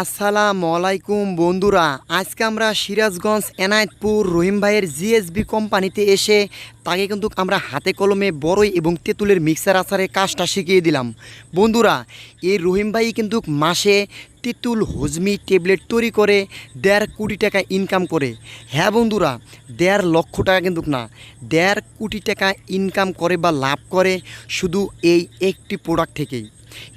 আসসালামু আলাইকুম বন্ধুরা। আজকে আমরা সিরাজগঞ্জ এনায়েতপুর রহিম ভাইয়ের জিএসবি কোম্পানিতে এসে তাকে কিন্তু আমরা হাতে কলমে বড়ই এবং তেঁতুলের মিক্সার আচারের কাজটা শিখিয়ে দিলাম। বন্ধুরা, এই রহিম ভাই কিন্তু মাসে তেঁতুল, হজমি, ট্যাবলেট তৈরি করে দেড় কোটি টাকা ইনকাম করে। হ্যাঁ বন্ধুরা, দেড় লক্ষ টাকা কিন্তু না, দেড় কোটি টাকা ইনকাম করে বা লাভ করে শুধু এই একটি প্রোডাক্ট থেকেই।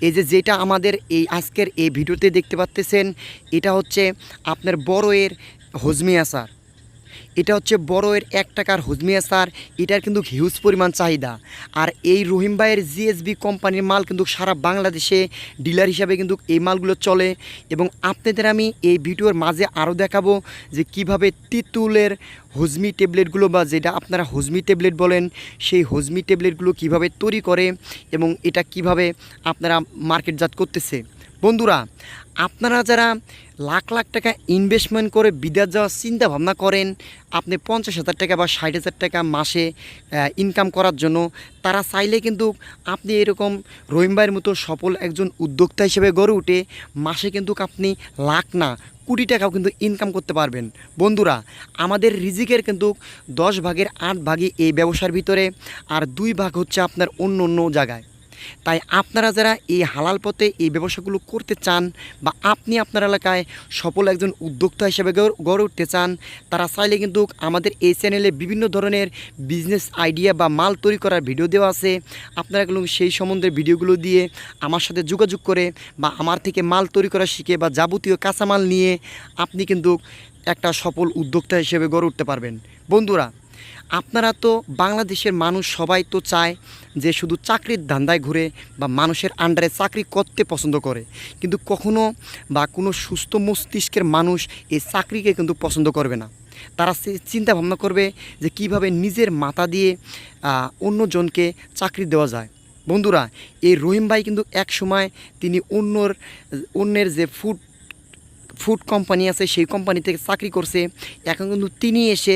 এই যে যেটা আমাদের এই আজকের এই ভিডিওতে দেখতে পাচ্তেছেন এটা হচ্ছে আপনার বড়ের হজমি আচার। এটা হচ্ছে বড়য়ের এক টাকার হজমি আচার এটার কিন্তু হিউজ পরিমাণ চাহিদা। আর এই রহিম ভাইয়ের জিএসবি কোম্পানির মাল কিন্তু সারা বাংলাদেশে ডিলার হিসাবে কিন্তু এই মালগুলো চলে। এবং আপনাদের আমি এই ভিডিওর মাঝে আরও দেখাবো যে কীভাবে তিতুলের হজমি ট্যাবলেটগুলো বা যেটা আপনারা হজমি ট্যাবলেট বলেন, সেই হজমি ট্যাবলেটগুলো কীভাবে তৈরি করে এবং এটা কীভাবে আপনারা মার্কেটজাত করতেছে। বন্ধুরা, আপনারা যারা লাখ লাখ টাকা ইনভেস্টমেন্ট করে বিদেশ যাওয়ার চিন্তা ভাবনা করেন, আপনি পঞ্চাশ হাজার টাকা বা ষাট হাজার টাকা মাসে ইনকাম করার জন্য, তারা চাইলে কিন্তু আপনি এরকম রহিমবাইয়ের মতো সফল একজন উদ্যোক্তা হিসেবে গড়ে উঠে মাসে কিন্তু আপনি লাখ না, কোটি টাকাও কিন্তু ইনকাম করতে পারবেন। বন্ধুরা, আমাদের রিজিকের কিন্তু দশ ভাগের আট ভাগই এই ব্যবসার ভিতরে, আর দুই ভাগ হচ্ছে আপনার অন্য অন্য জায়গায়। তাই আপনারা যারা এই হালাল পথে এই ব্যবসাগুলো করতে চান বা আপনি আপনার এলাকায় সফল একজন উদ্যোক্তা হিসেবে গড়- উঠতে চান, তারা চাইলে কিন্তু আমাদের এই চ্যানেলে বিভিন্ন ধরনের বিজনেস আইডিয়া বা মাল তৈরি করার ভিডিও দেওয়া আছে। আপনারা কিন্তু সেই সম্বন্ধে ভিডিওগুলো দিয়ে আমার সাথে যোগাযোগ করে বা আমার থেকে মাল তৈরি করা শিখে বা যাবতীয় কাঁচামাল নিয়ে আপনি কিন্তু একটা সফল উদ্যোক্তা হিসেবে গড়ে উঠতে পারবেন। বন্ধুরা আপনারা তো বাংলাদেশের মানুষ, সবাই তো চায় যে শুধু চাকরির ধান্দায় ঘুরে বা মানুষের আন্ডারে চাকরি করতে পছন্দ করে। কিন্তু কখনো বা কোনো সুস্থ মস্তিষ্কের মানুষ এই চাকরিকে কিন্তু পছন্দ করবে না। তারা সে- চিন্তা ভাবনা করবে যে কীভাবে নিজের মাথা দিয়ে অন্যজনকে চাকরি দেওয়া যায়। বন্ধুরা, এই রহিম ভাই কিন্তু এক সময় তিনি অন্যর, অন্যের যে ফুড ফুড কোম্পানি আছে, সেই কোম্পানি থেকে চাকরি করছে। এখন কিন্তু তিনি এসে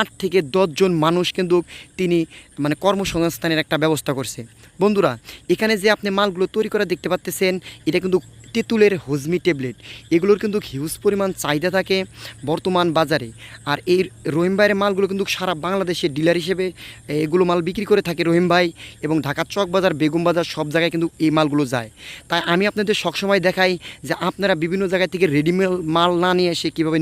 আট থেকে দশজন মানুষ কিন্তু তিনি মানে কর্মসংস্থানের একটা ব্যবস্থা করছে। বন্ধুরা, এখানে যে আপনি মালগুলো তৈরি করা দেখতে পাচ্তেছেন এটা কিন্তু তেঁতুলের হজমি ট্যাবলেট। এগুলোর কিন্তু হিউজ পরিমাণ চাহিদা থাকে বর্তমান বাজারে। আর এই রহিম ভাইয়ের মালগুলো কিন্তু সারা বাংলাদেশে ডিলার হিসেবে এগুলো মাল বিক্রি করে থাকে রহিম ভাই এবং ঢাকার চক বাজার, বেগম বাজার সব জায়গায় কিন্তু এই মালগুলো যায়। তাই আমি আপনাদের সবসময় দেখাই যে আপনারা বিভিন্ন জায়গা থেকে রেডিমেড মাল না নিয়ে এসে কীভাবে